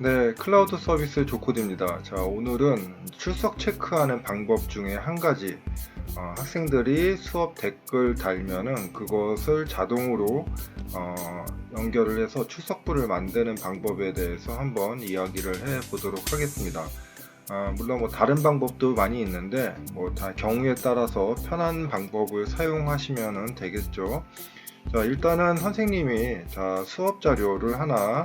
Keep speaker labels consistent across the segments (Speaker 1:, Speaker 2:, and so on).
Speaker 1: 네, 클라우드 서비스 조코드입니다. 자, 오늘은 출석 체크하는 방법 중에 한 가지. 어, 학생들이 수업 댓글 달면은 그것을 자동으로 어, 연결을 해서 출석부를 만드는 방법에 대해서 한번 이야기를 해 보도록 하겠습니다. 아, 물론 뭐 다른 방법도 많이 있는데 뭐 다 경우에 따라서 편한 방법을 사용하시면 되겠죠. 자, 일단은 선생님이 자, 수업 자료를 하나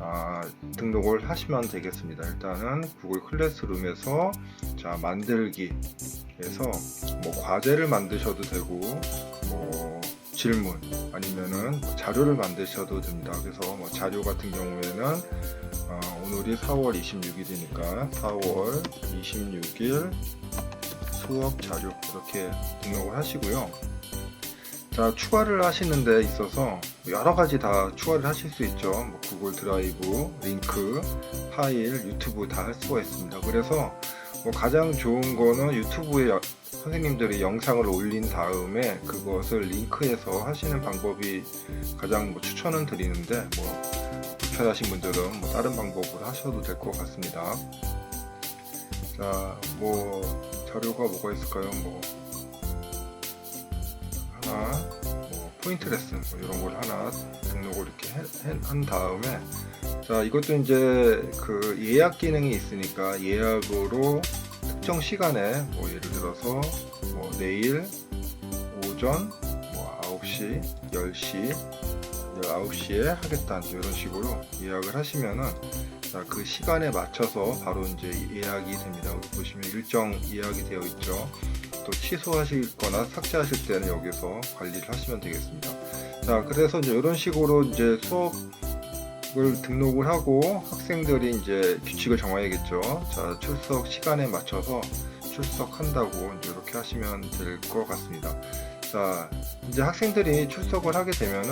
Speaker 1: 아, 등록을 하시면 되겠습니다. 일단은 구글 클래스룸에서 자 만들기에서 뭐 과제를 만드셔도 되고 뭐 질문 아니면은 뭐 자료를 만드셔도 됩니다. 그래서 뭐 자료 같은 경우에는 어, 오늘이 4월 26일이니까 4월 26일 수업 자료 이렇게 등록을 하시고요. 자 추가를 하시는 데 있어서 여러 가지 다 추가를 하실 수 있죠. 뭐 구글 드라이브, 링크, 파일, 유튜브 다 할 수가 있습니다. 그래서 뭐 가장 좋은 거는 유튜브에 여- 선생님들이 영상을 올린 다음에 그것을 링크해서 하시는 방법이 가장 뭐 추천은 드리는데 뭐 불편하신 분들은 뭐 다른 방법으로 하셔도 될 것 같습니다. 자, 뭐 자료가 뭐가 있을까요? 뭐 하나 뭐 포인트 레슨 뭐 이런 걸 하나 등록을 이렇게 해- 해- 한 다음에 자 이것도 이제 그 예약 기능이 있으니까 예약으로 특정 시간에 뭐 예를 들어서 뭐 내일 오전 뭐 9시 10시 19시에 하겠다 이런 식으로 예약을 하시면은 자, 그 시간에 맞춰서 바로 이제 예약이 됩니다. 여기 보시면 일정 예약이 되어 있죠. 또 취소하실 거나 삭제하실 때는 여기서 관리를 하시면 되겠습니다. 자, 그래서 이제 이런 식으로 이제 수업을 등록을 하고 학생들이 이제 규칙을 정해야겠죠. 자, 출석 시간에 맞춰서 출석한다고 이렇게 하시면 될 것 같습니다. 자, 이제 학생들이 출석을 하게 되면은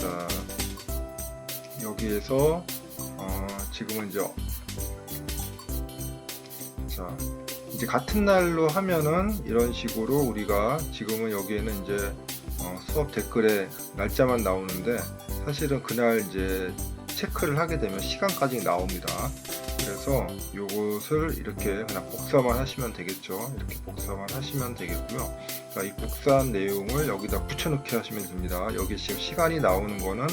Speaker 1: 자, 여기에서 어, 지금은 이제 자, 이제 같은 날로 하면은 이런 식으로 우리가 지금은 여기에는 이제 어, 수업 댓글에 날짜만 나오는데 사실은 그날 이제 체크를 하게 되면 시간까지 나옵니다. 그래서 요것을 이렇게 그냥 복사만 하시면 되겠죠. 이렇게 복사만 하시면 되겠고요. 자, 이 복사한 내용을 여기다 붙여넣기 하시면 됩니다. 여기 지금 시간이 나오는 거는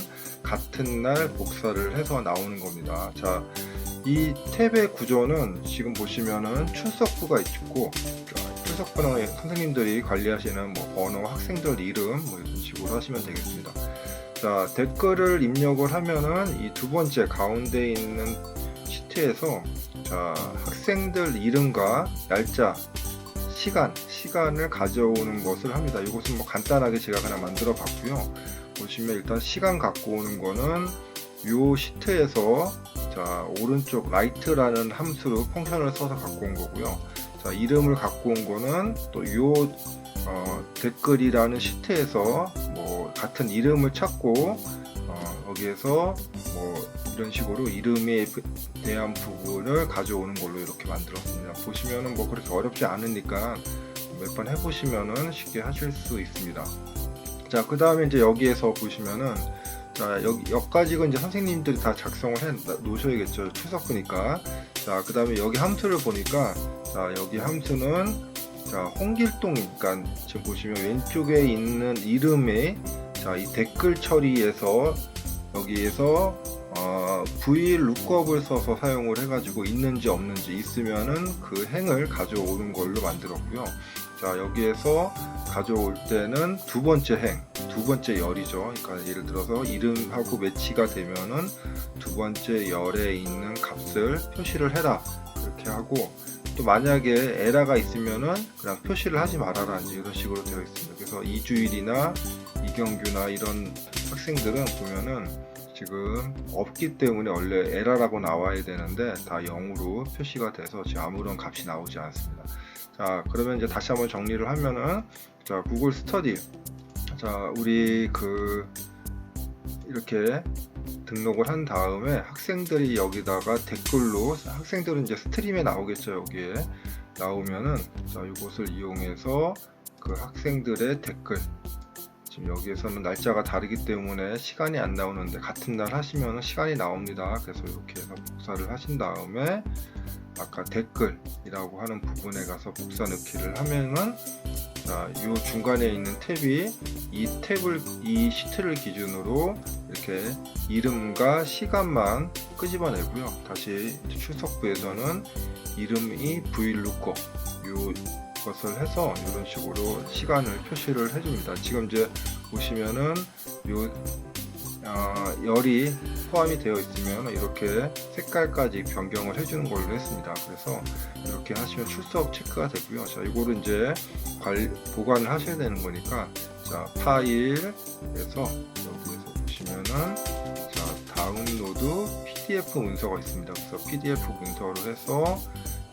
Speaker 1: 같은 날 복사를 해서 나오는 겁니다. 자, 이 탭의 구조는 지금 보시면은 출석부가 있고 자, 출석부는 선생님들이 관리하시는 뭐 번호, 학생들 이름 뭐 이런 식으로 하시면 되겠습니다. 자 댓글을 입력을 하면은 이 두 번째 가운데 있는 시트에서 자 학생들 이름과 날짜, 시간, 시간을 가져오는 것을 합니다. 이것은 뭐 간단하게 제가 그냥 만들어 봤고요. 보시면 일단 시간 갖고 오는 거는 요 시트에서 자 오른쪽 라이트라는 함수로 펑션을 써서 갖고 온 거고요. 자 이름을 갖고 온 거는 또요 어, 댓글이라는 시트에서 뭐 같은 이름을 찾고 어, 여기에서 뭐 이런 식으로 이름에 대한 부분을 가져오는 걸로 이렇게 만들었습니다. 보시면은 뭐 그렇게 어렵지 않으니까 몇 번 해보시면은 쉽게 하실 수 있습니다. 자, 그 다음에 이제 여기에서 보시면은 자, 여기 여기까지는 이제 선생님들이 다 작성을 해 놓으셔야겠죠. 출석부니까. 자, 그 다음에 여기 함수를 보니까 자, 여기 함수는 자, 홍길동 그러니까 지금 보시면 왼쪽에 있는 이름에 자, 이 댓글 처리에서 여기에서 어, v 룩업을 써서 사용을 해가지고 있는지 없는지 있으면은 그 행을 가져오는 걸로 만들었고요. 자 여기에서 가져올 때는 두 번째 행, 두 번째 열이죠. 그러니까 예를 들어서 이름하고 매치가 되면은 두 번째 열에 있는 값을 표시를 해라 그렇게 하고 또 만약에 에러가 있으면은 그냥 표시를 하지 말아라 이런 식으로 되어 있습니다. 그래서 이주일이나 이경규나 이런 학생들은 보면은 지금 없기 때문에 원래 에러라고 나와야 되는데 다 0으로 표시가 돼서 아무런 값이 나오지 않습니다. 자 그러면 이제 다시 한번 정리를 하면은 자 구글 스터디. 자 우리 그 이렇게 등록을 한 다음에 학생들이 여기다가 댓글로 학생들은 이제 스트림에 나오겠죠 여기에. 나오면은 자 이것을 이용해서 그 학생들의 댓글 지금 여기에서는 날짜가 다르기 때문에 시간이 안 나오는데 같은 날 하시면 시간이 나옵니다. 그래서 이렇게 해서 복사를 하신 다음에 아까 댓글이라고 하는 부분에 가서 복사 넣기를 하면은 자, 이 중간에 있는 탭이 이 탭을 이 시트를 기준으로 이렇게 이름과 시간만 끄집어내고요. 다시 출석부에서는 이름이 브이루커 요 것을 해서 이런 식으로 시간을 표시를 해줍니다. 지금 이제 보시면은 요 어, 열이 포함이 되어 있으면 이렇게 색깔까지 변경을 해주는 걸로 했습니다. 그래서 이렇게 하시면 출석 체크가 되고요. 자, 이거를 이제 관리, 보관을 하셔야 되는 거니까 자, 파일에서 여기에서 보시면은 자, 다운로드 PDF 문서가 있습니다. 그래서 PDF 문서로 해서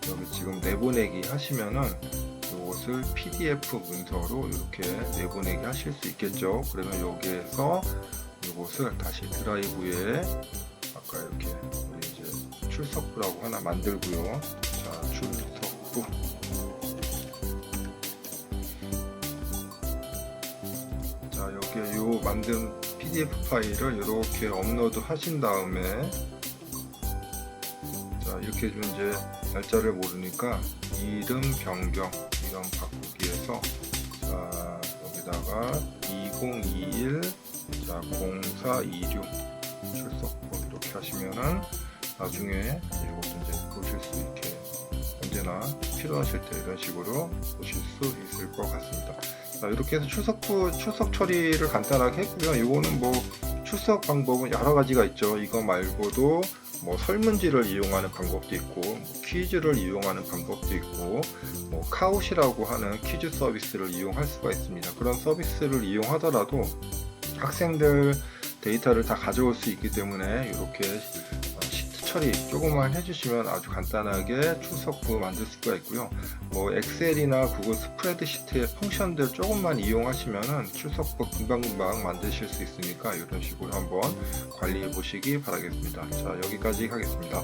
Speaker 1: 여기 지금 내보내기 하시면은 이 것을 PDF 문서로 이렇게 내보내기 하실 수 있겠죠. 그러면 여기에서 이것을 다시 드라이브에 아까 이렇게 우리 이제 출석부라고 하나 만들고요. 자, 출석부. 자, 여기에 요 만든 PDF 파일을 이렇게 업로드 하신 다음에 자, 이렇게 좀 이제 날짜를 모르니까 이름 변경 이름 바꾸기에서 자, 여기다가 2021 자, 0426 출석부 이렇게 하시면은 나중에 이것도 이제 보실 수 있게 언제나 필요하실 때 이런 식으로 보실 수 있을 것 같습니다. 자, 이렇게 해서 출석부 출석 처리를 간단하게 했고요. 이거는 뭐 출석 방법은 여러 가지가 있죠. 이거 말고도 뭐 설문지를 이용하는 방법도 있고 뭐 퀴즈를 이용하는 방법도 있고 뭐 카웃이라고 하는 퀴즈 서비스를 이용할 수가 있습니다. 그런 서비스를 이용하더라도 학생들 데이터를 다 가져올 수 있기 때문에 이렇게 처리 조금만 해주시면 아주 간단하게 출석부 만들 수가 있고요. 뭐 엑셀이나 구글 스프레드시트의 펑션들 조금만 이용하시면은 출석부 금방금방 만드실 수 있으니까 이런 식으로 한번 관리해 보시기 바라겠습니다. 자 여기까지 하겠습니다.